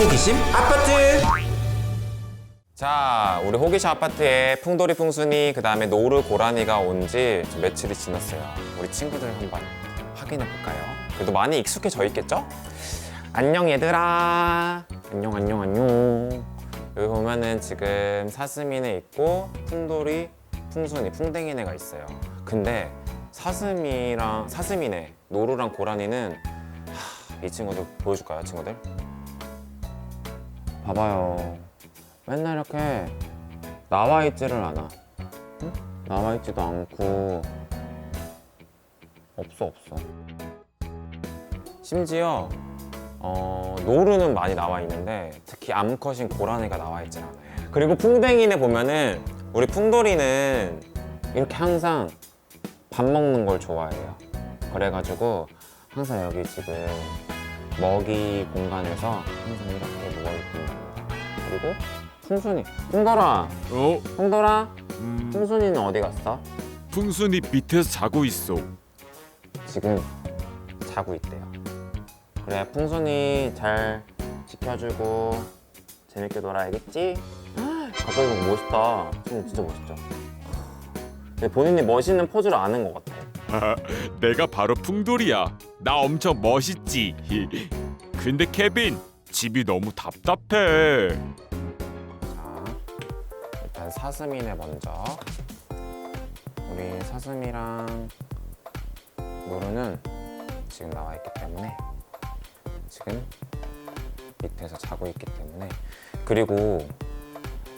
호기심 아파트 자, 우리 호기심 아파트에 풍돌이 풍순이 그 다음에 노루 고라니가 온 지 며칠이 지났어요. 우리 친구들 한번 확인해 볼까요? 그래도 많이 익숙해져 있겠죠? 안녕 얘들아. 안녕 안녕 안녕. 여기 보면은 지금 사스미네 있고 풍돌이 풍순이 풍뎅이네가 있어요. 근데 사스미랑 사스미네 노루랑 고라니는 하, 이 친구들 보여줄까요, 친구들? 봐봐요. 맨날 이렇게 나와 있지를 않아. 응? 나와 있지도 않고 없어 없어. 심지어 어, 노루는 많이 나와 있는데 특히 암컷인 고라니가 나와 있지 않아요. 그리고 풍뎅이네 보면은 우리 풍돌이는 이렇게 항상 밥 먹는 걸 좋아해요. 그래가지고 항상 여기 지금 먹이 공간에서 항상 이렇게 누워 있습니다. 그리고 풍순이, 풍돌아, 어? 풍돌아, 음, 풍순이는 어디 갔어? 풍순이 밑에서 자고 있어. 지금 자고 있대요. 그래, 풍순이 잘 지켜주고 재밌게 놀아야겠지? 갑자기 보면 멋있다. 풍순이 진짜 멋있죠? 근데 본인이 멋있는 포즈를 아는 것 같아. 내가 바로 풍돌이야. 나 엄청 멋있지. 근데 케빈 집이 너무 답답해. 자, 일단 사슴이네 먼저. 우리 사슴이랑 노루는 지금 나와 있기 때문에 지금 밑에서 자고 있기 때문에 그리고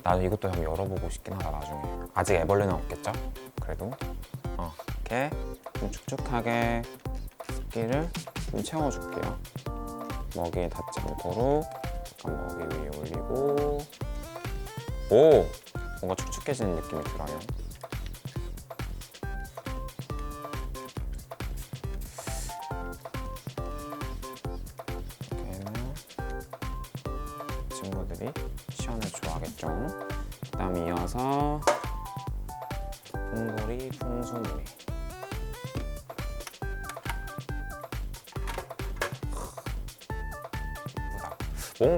나는 이것도 한번 열어보고 싶긴 하다 나중에 아직 애벌레는 없겠죠? 그래도 어, 이렇게 좀 축축하게 습기를 좀 채워줄게요 먹이에 닿지 않도록 잠깐 먹이 위에 올리고 오! 뭔가 축축해지는 느낌이 들어요.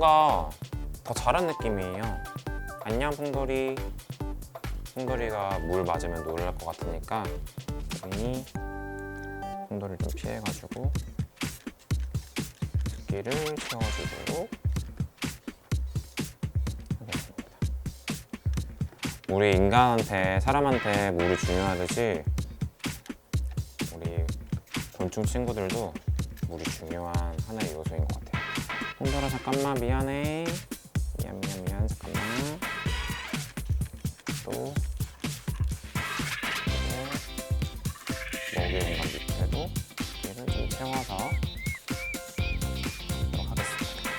뭔가 더 자란 느낌이에요. 안녕 풍돌이. 풍돌이가 물 맞으면 놀랄 것 같으니까 우리 풍돌이를 좀 피해가지고 습기를 채워주도록 하겠습니다. 우리 인간한테 사람한테 물이 중요하듯이 우리 곤충 친구들도 물이 중요한 하나의 요소인 것 같아요. 풍돌아 잠깐만 미안해. 미안 미안 미안 잠깐만. 또 먹이 공간 밑에도 얘를 좀 채워서 하도록 하겠습니다.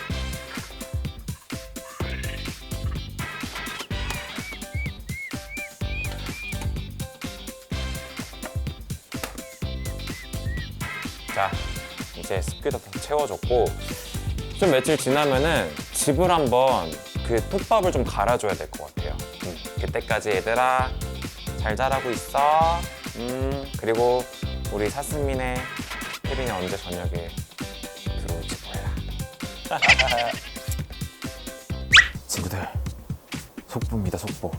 자, 이제 습기도 다 채워졌고 좀 며칠 지나면은 집을 한번 그 톱밥을 좀 갈아줘야 될 것 같아요. 음, 그때까지 얘들아 잘 자라고 있어. 음, 그리고 우리 사스민의 혜빈이 언제 저녁에 들어올지 몰라. 친구들 속보입니다 속보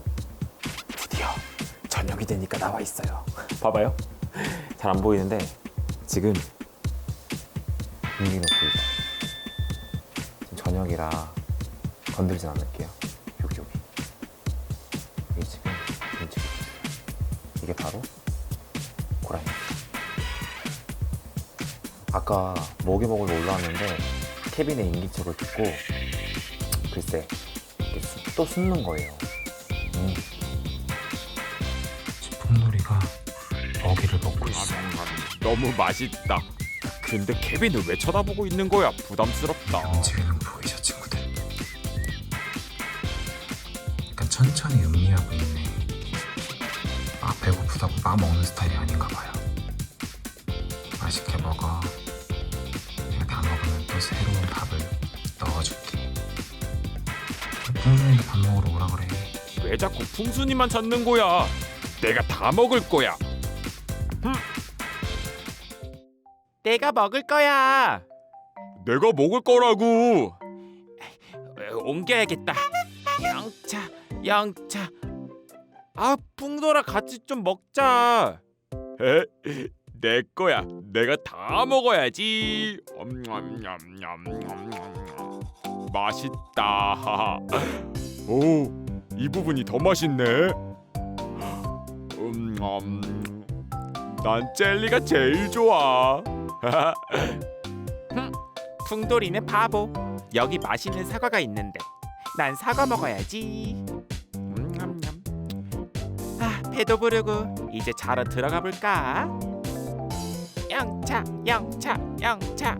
드디어 저녁이 되니까 나와 있어요 봐봐요 잘 안 보이는데 지금 움직이는 보이죠 지금 저녁이라 건들진 않을게요 여기 여기 여기 지금 움직이고 있어요 이게 바로 고라니 아까 먹이 먹으러 올라왔는데 케빈의 인기척을 듣고 글쎄 또 숨는 거예요. 음. 풍놀이가 먹이를 먹고 너무 맛있다. 근데 케빈은 왜 쳐다보고 있는 거야? 부담스럽다. 움직이는 천천히 음미하고 있네. 아 배고프다고 빠 먹는 스타일이 아닌가 봐요. 맛있게 먹어. 내가 다 먹으면 또 새로운 밥을 넣어줄게. 풍순이도 밥 먹으러 오라 그래. 왜 자꾸 풍순이만 찾는 거야? 내가 다 먹을 거야. 내가 먹을 거야. 내가 먹을 거라고. 어, 옮겨야겠다. 영차, 영차. 아, 풍돌아 같이 좀 먹자. 에? 내 거야. 내가 다 먹어야지. 엄냠냠냠냠냠. 맛있다. 오, 이 부분이 더 맛있네. 음, 음, 난 젤리가 제일 좋아. 풍돌이는 바보. 여기 맛있는 사과가 있는데 난 사과 먹어야지. 배도 부르고 이제 자러 들어가 볼까? 영차 영차 영차.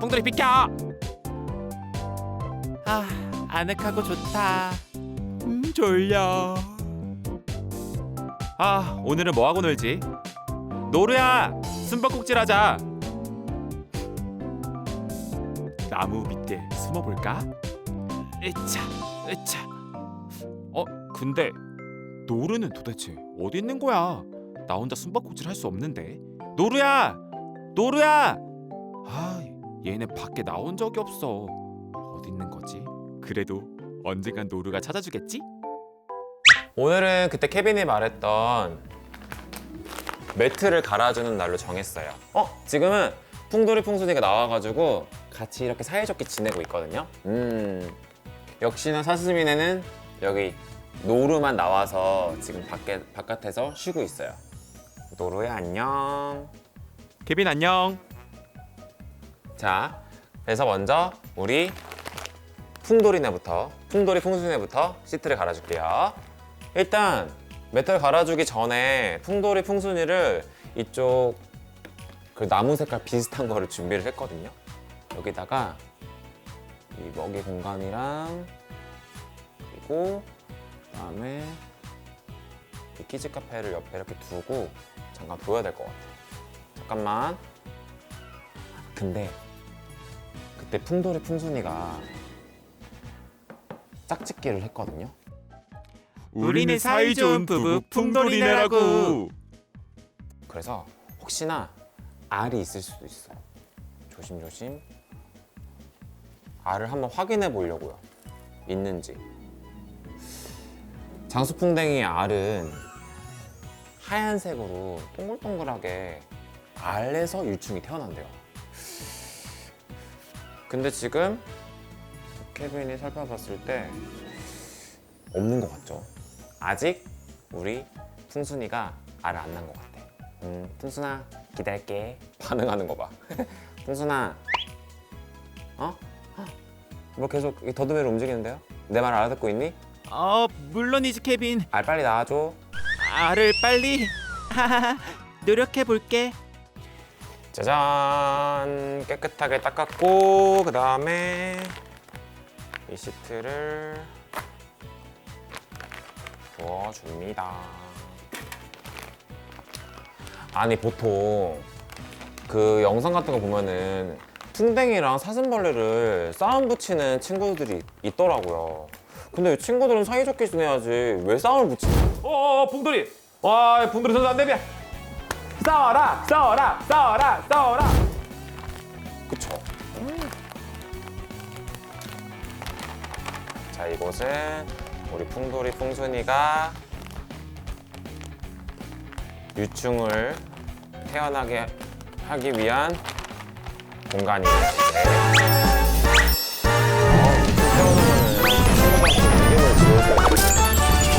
풍돌이 비켜. 아 아늑하고 좋다. 음 졸려. 아 오늘은 뭐 하고 놀지? 노루야 숨바꼭질 하자. 나무 밑에 숨어볼까? 으차, 으차. 어, 근데 노루는 도대체 어디 있는 거야? 나 혼자 숨바꼭질 할 수 없는데. 노루야, 노루야. 아, 얘네 밖에 나온 적이 없어. 어디 있는 거지? 그래도 언젠간 노루가 찾아주겠지? 오늘은 그때 케빈이 말했던 매트를 갈아주는 날로 정했어요. 어, 지금은 풍돌이 풍순이가 나와가지고 같이 이렇게 사이좋게 지내고 있거든요. 음, 역시나 사스미네는 여기 노루만 나와서 지금 밖에 바깥에서 쉬고 있어요. 노루야 안녕. 케빈 안녕. 자, 그래서 먼저 우리 풍돌이네부터 풍돌이 풍순이네부터 시트를 갈아줄게요. 일단 매트를 갈아주기 전에 풍돌이 풍순이를 이쪽 그 나무 색깔 비슷한 거를 준비를 했거든요. 여기다가 이 먹이 공간이랑 그리고 그다음에 이 키즈 카페를 옆에 이렇게 두고 잠깐 둬야 될 것 같아요. 잠깐만. 근데 그때 풍돌이 풍순이가 짝짓기를 했거든요. 우리는 사이좋은 부부 풍돌이네라고. 그래서 혹시나 알이 있을 수도 있어. 조심조심. 알을 한번 확인해 보려고요. 있는지. 장수풍뎅이의 알은 하얀색으로 동글동글하게 알에서 유충이 태어난대요. 근데 지금 케빈이 살펴봤을 때 없는 것 같죠? 아직 우리 풍순이가 알을 안 낳은 것 같아. 음, 풍순아 기다릴게. 반응하는 거 봐. 풍순아, 어? 헉, 뭐 계속 이 더듬이로 움직이는데요? 내 말 알아듣고 있니? 어, 물론이지 케빈. 알 빨리 낳아줘. 알을 빨리. 노력해 볼게. 짜잔 깨끗하게 닦았고 그 다음에 이 시트를 부어줍니다 아니 보통 그 영상 같은 거 보면은 풍뎅이랑 사슴벌레를 싸움 붙이는 친구들이 있더라고요 근데 이 친구들은 사이좋게 지내야지. 왜 싸움을 붙이지? 어, 어 풍돌이. 와 풍돌이 선수 안 되면. 싸워라 싸워라 싸워라 싸워라. 그쵸? 자 이곳은 우리 풍돌이 풍순이가 유충을 태어나게 하기 위한 공간이에요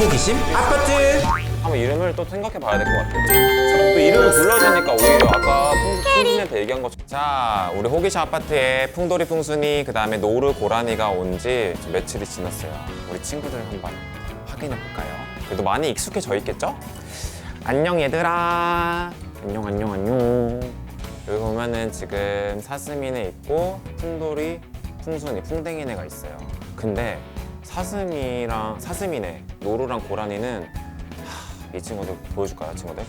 호기심 아파트 한번 이름을 또 생각해 봐야 될 것 같아요. 또 이름을 불러주니까 오히려 아까 풍- 풍순이한테 얘기한 것처럼 자 우리 호기심 아파트에 풍돌이 풍순이 그 다음에 노루 고라니가 온 지 며칠이 지났어요. 우리 친구들 한번 확인해 볼까요? 그래도 많이 익숙해져 있겠죠? 안녕 얘들아. 안녕 안녕 안녕. 여기 보면은 지금 사슴이네 있고 풍돌이 풍순이 풍뎅이네가 있어요. 근데 사슴이랑 사슴이네 노루랑 고라니는 하, 이 친구들 보여줄까요 친구들?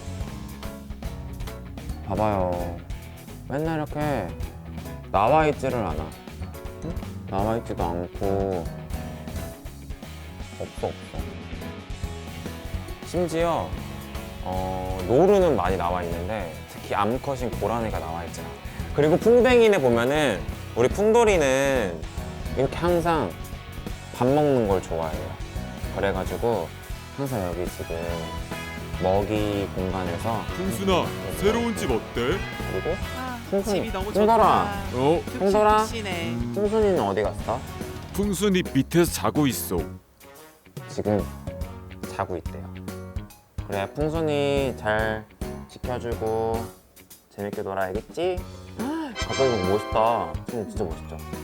봐봐요. 맨날 이렇게 나와 있지를 않아. 응? 나와 있지도 않고 없어 없어. 심지어 어, 노루는 많이 나와 있는데 특히 암컷인 고라니가 나와 있진 않아. 그리고 풍뎅이네 보면은 우리 풍돌이는 이렇게 항상 밥 먹는 걸 좋아해요. 그래가지고 항상 여기 지금 먹이 공간에서 풍순아 새로운 집 어때? 그리고 아, 풍순이, 집이 너무 풍선아. 좋다. 어. 푹신푹신해. 풍순이는 어디 갔어? 풍순이 밑에서 자고 있어 지금 자고 있대요. 그래, 풍순이 잘 지켜주고 재밌게 놀아야겠지? 갑자기 보면 멋있다. 풍순이 진짜 멋있죠?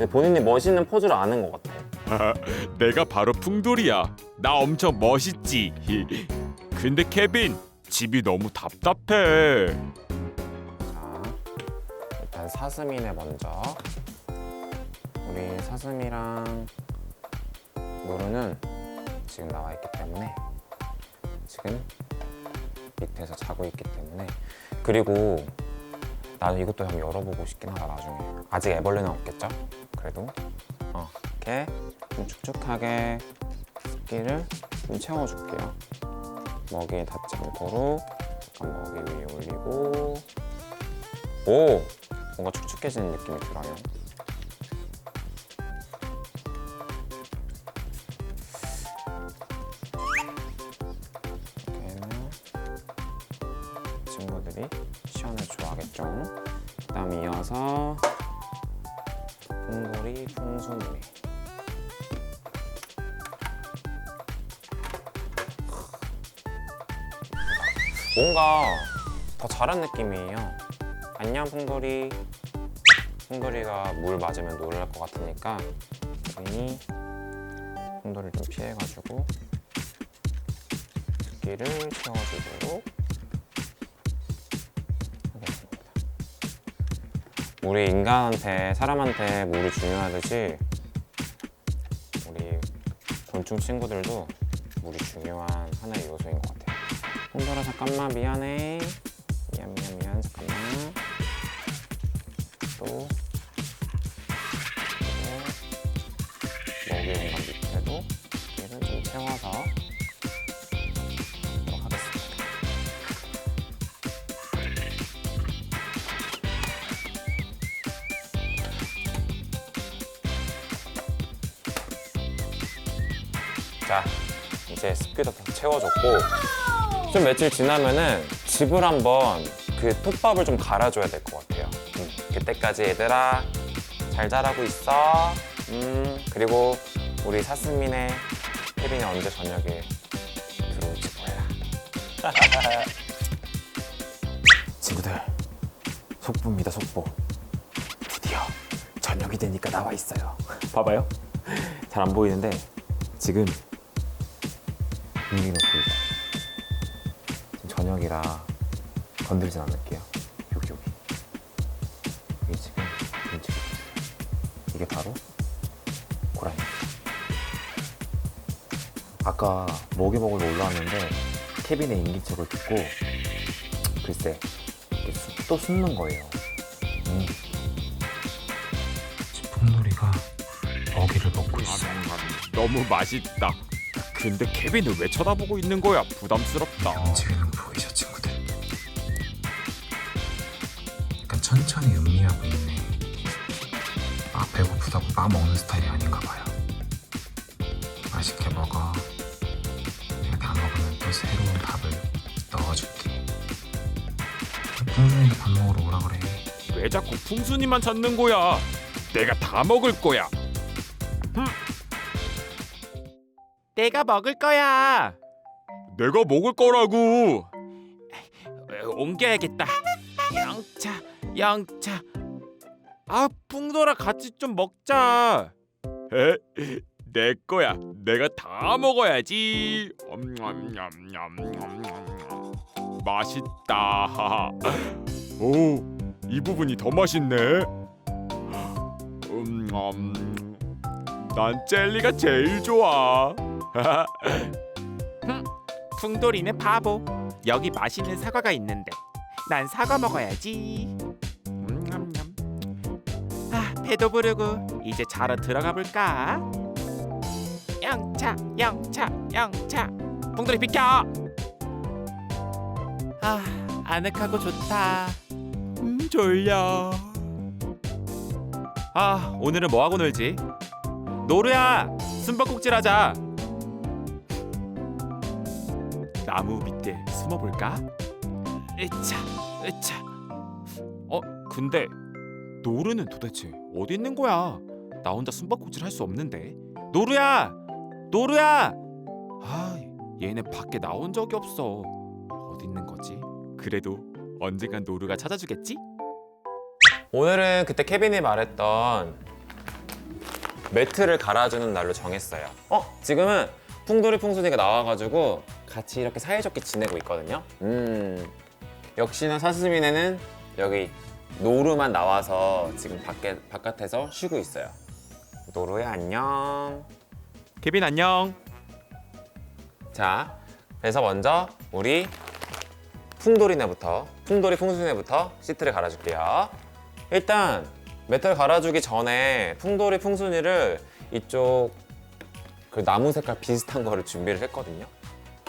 근데 본인이 멋있는 포즈를 아는 것 같아. 내가 바로 풍돌이야 나 엄청 멋있지 근데 케빈 집이 너무 답답해 자, 일단 사슴이네 먼저. 우리 사슴이랑 노루는 지금 나와 있기 때문에 지금 밑에서 자고 있기 때문에 그리고 나도 이것도 한번 열어보고 싶긴 하다 나중에 아직 애벌레는 없겠죠? 그래도 어, 이렇게 좀 축축하게 습기를 좀 채워줄게요 먹이에 닿지 않도록 약간 먹이 위에 올리고 오! 뭔가 축축해지는 느낌이 들어요. 더 잘한 느낌이에요. 안녕 풍돌이. 풍돌이가 물 맞으면 놀랄 것 같으니까 괜히 풍돌이를 좀 피해가지고 습기를 채워주도록 하겠습니다. 우리 인간한테 사람한테 물이 중요하듯이 우리 곤충 친구들도 물이 중요한 하나의 요소인 것 같아요. 풍돌아 잠깐만 미안해. 자, 이제 습기도 다 채워줬고 좀 며칠 지나면은 집을 한번 그 톱밥을 좀 갈아줘야 될 것 같아요. 음, 그때까지 얘들아 잘 자라고 있어. 음, 그리고 우리 사스민의 혜빈이 언제 저녁에 들어올지 몰라. 친구들 속보입니다 속보 드디어 저녁이 되니까 나와 있어요 봐봐요 잘 안 보이는데 지금 분위기 높고 있어 지금 저녁이라 건들진 않을게요. 여기 여기 이게 지금 움직이고 있어요 이게 바로 고라니. 아까 먹이 먹으러 올라왔는데 케빈의 인기척을 듣고 글쎄 수- 또 숨는 거예요. 음. 풍놀이가 먹이를 먹고 너무 맛있다 근데 케빈은 왜 쳐다보고 있는 거야 부담스럽다 움직이는 보이죠 친구들? 약간 천천히 음미하고 있네. 아 배고프다고 막 먹는 스타일이 아닌가 봐요. 맛있게 먹어. 내가 다 먹으면 또 새로운 밥을 넣어줄게. 풍순이도 밥 먹으러 오라 그래. 왜 자꾸 풍순이만 찾는 거야 내가 다 먹을 거야 내가 먹을 거야. 내가 먹을 거라고. 에, 옮겨야겠다. 영차 영차. 아 풍돌아 같이 좀 먹자. 에? 내 거야. 내가 다 먹어야지. 엄냠냠냠냠냠. 맛있다. 오 이 부분이 더 맛있네. 음, 음, 난 젤리가 제일 좋아 풍돌이는 바보. 여기 맛있는 사과가 있는데 난 사과 먹어야지. 음, 아 배도 부르고 이제 자러 들어가 볼까? 영차 영차 영차 풍돌이 비켜. 아 아늑하고 좋다. 음 졸려. 아 오늘은 뭐 하고 놀지? 노루야 숨바꼭질 하자. 나무 밑에 숨어볼까? 으차 으차. 어 근데 노루는 도대체 어디 있는 거야? 나 혼자 숨바꼭질 할 수 없는데. 노루야 노루야. 아 얘는 밖에 나온 적이 없어. 어디 있는 거지? 그래도 언젠간 노루가 찾아주겠지? 오늘은 그때 케빈이 말했던 매트를 갈아주는 날로 정했어요. 어? 지금은 풍돌이 풍순이가 나와가지고 같이 이렇게 사이좋게 지내고 있거든요. 음. 역시나 사스미네는 여기 노루만 나와서 지금 밖에 바깥에서 쉬고 있어요. 노루야 안녕. 케빈 안녕. 자, 그래서 먼저 우리 풍돌이네부터 풍돌이 풍순이네부터 시트를 갈아줄게요. 일단 매트를 갈아주기 전에 풍돌이 풍순이를 이쪽 그 나무 색깔 비슷한 거를 준비를 했거든요.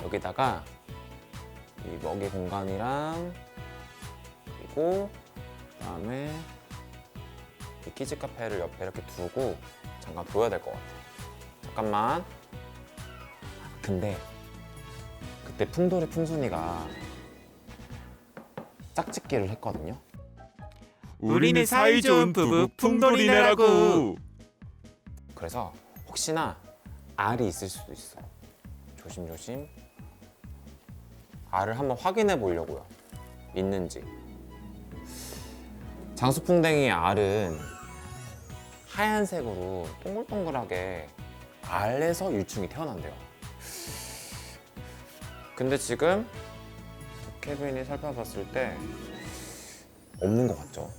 여기다가 이 먹이 공간이랑 그리고 그다음에 이 키즈 카페를 옆에 이렇게 두고 잠깐 둬야 될 것 같아요. 잠깐만. 근데 그때 풍돌이 풍순이가 짝짓기를 했거든요. 우리는 사이좋은 부부 풍돌이네라고. 그래서 혹시나 알이 있을 수도 있어. 조심조심. 알을 한번 확인해 보려고요. 있는지. 장수풍뎅이의 알은 하얀색으로 동글동글하게 알에서 유충이 태어난대요. 근데 지금 케빈이 살펴봤을 때 없는 것 같죠?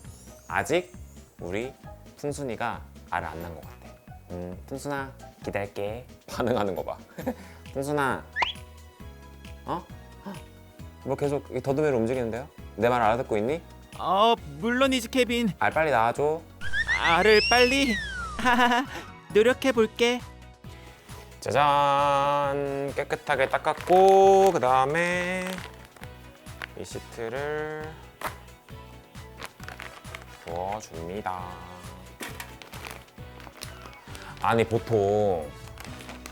아직 우리 풍순이가 알을 안 낳은 것 같아. 음, 풍순아 기다릴게. 반응하는 거 봐. 풍순아, 어? 헉, 뭐 계속 이 더듬이로 움직이는데요? 내 말 알아듣고 있니? 어 물론이지 케빈. 알 빨리 낳아줘. 알을 빨리. 노력해 볼게. 짜잔 깨끗하게 닦았고 그 다음에 이 시트를 부어줍니다. 아니 보통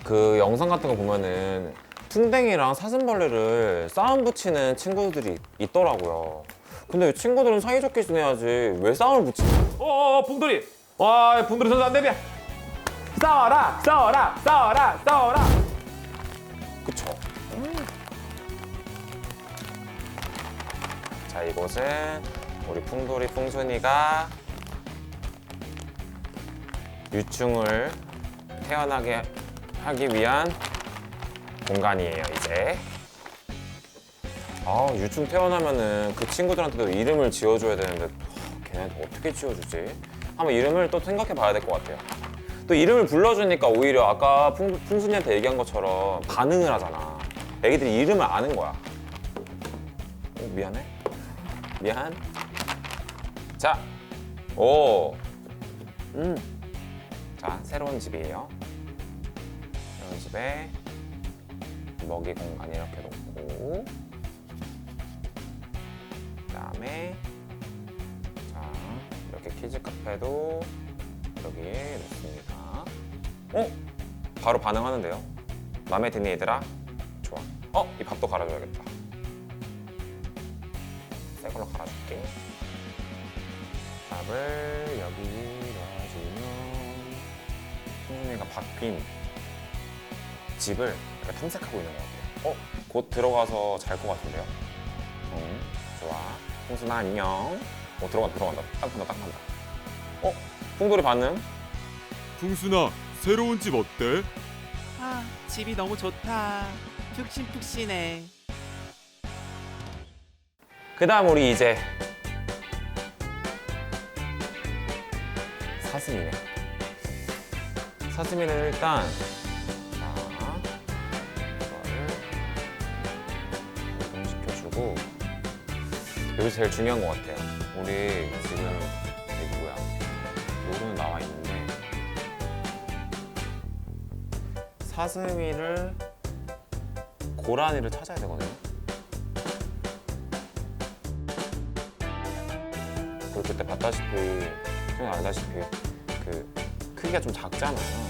그 영상 같은 거 보면은 풍뎅이랑 사슴벌레를 싸움 붙이는 친구들이 있더라고요. 근데 이 친구들은 사이좋게 지내야지 왜 싸움을 붙이냐? 어어 봉돌이 와 봉돌이 선수 안 되면 싸워라 싸워라 싸워라 싸워라 그쵸? 자 이곳은 우리 풍돌이 풍순이가 유충을 태어나게 하기 위한 공간이에요 이제 아 유충 태어나면은 그 친구들한테도 이름을 지어줘야 되는데 하, 걔네한테 어떻게 지어주지? 한번 이름을 또 생각해 봐야 될 것 같아요 또 이름을 불러주니까 오히려 아까 풍, 풍순이한테 얘기한 것처럼 반응을 하잖아. 애기들이 이름을 아는 거야. 어, 미안해. 미안. 자, 오, 음, 자 새로운 집이에요. 새로운 집에 먹이 공간 이렇게 놓고, 그 다음에 자 이렇게 키즈 카페도 여기에 놓습니다. 어? 바로 반응하는데요? 마음에 드니 얘들아? 좋아. 어? 이 밥도 갈아줘야겠다. 새 걸로 갈아줄게. 밥을 여기 승준이가 바뀐 집을 약간 탐색하고 있는 것 같아요. 어? 곧 들어가서 잘 것 같은데요? 응, 좋아. 홍순아 안녕. 어 들어간다 들어간다. 딱 판다 딱 판다. 어? 풍돌이 반응? 풍순아 새로운 집 어때? 아 집이 너무 좋다. 푹신푹신해. 그 다음 우리 이제 사슴이네 사슴이는 일단 자 이거를 이동시켜주고 여기 제일 중요한 것 같아요. 우리 지금 여기 뭐야? 노루는 나와 있는데 사슴이를 고라니를 찾아야 되거든요. 그리고 그때 봤다시피 좀 알다시피 그 크기가 좀 작잖아요.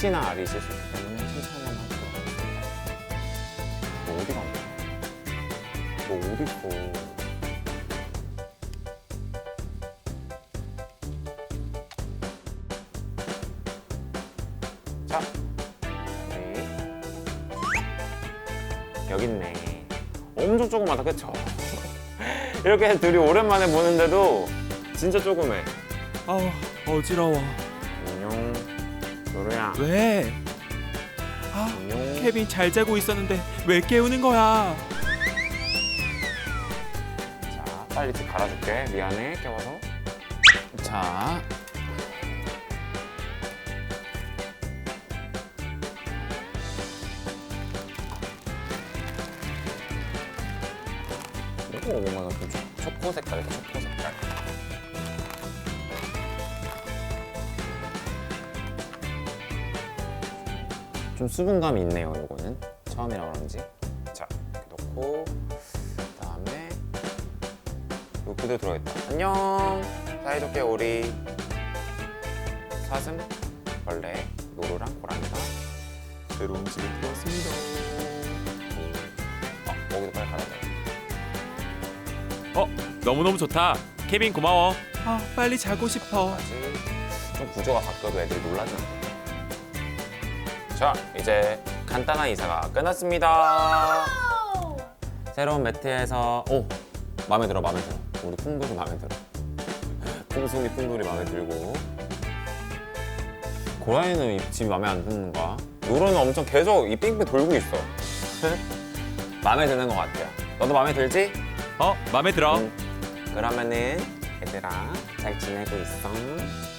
혹시나 알이 있을 수 있기 때문에 천천히 한번 해보도록. 너 어디 갔냐? 너 어디 있어? 자, 네. 여기 있네. 엄청 조그마다 그쵸? 이렇게 둘이 오랜만에 보는데도 진짜 조그매. 아 어지러워. 왜? 아. 케빈 잘 자고 있었는데 왜 깨우는 거야? 자, 빨리 집 갈아줄게. 미안해, 깨워서. 자. 이거 초- 초코 색깔이다, 초코 색깔. 좀 수분감이 있네요, 요거는. 처음이라 그런지. 자, 이렇게 놓고, 그다음에 요 그대로 들어있다. 안녕. 사이좋게 오리. 사슴, 벌레, 노루랑 고라니가 새로운 집에 들어왔습니다. 아, 여기도 빨리 가야 돼. 너무너무 좋다. 케빈 고마워. 아 빨리 자고 싶어. 아직 좀 구조가 바뀌어도 애들이 놀라지 않아. 자, 이제 간단한 이사가 끝났습니다. 새로운 매트에서 오 마음에 들어, 마음에 들어. 우리 풍돌이 마음에 들어. 풍순이 풍돌이 마음에 들고. 고라니는 이 집이 마음에 안 드는가? 노루는 엄청 계속 이 빙빙 돌고 있어. 마음에 드는 것 같아요. 너도 마음에 들지? 어 마음에 들어. 응. 그러면은 얘들아 잘 지내고 있어?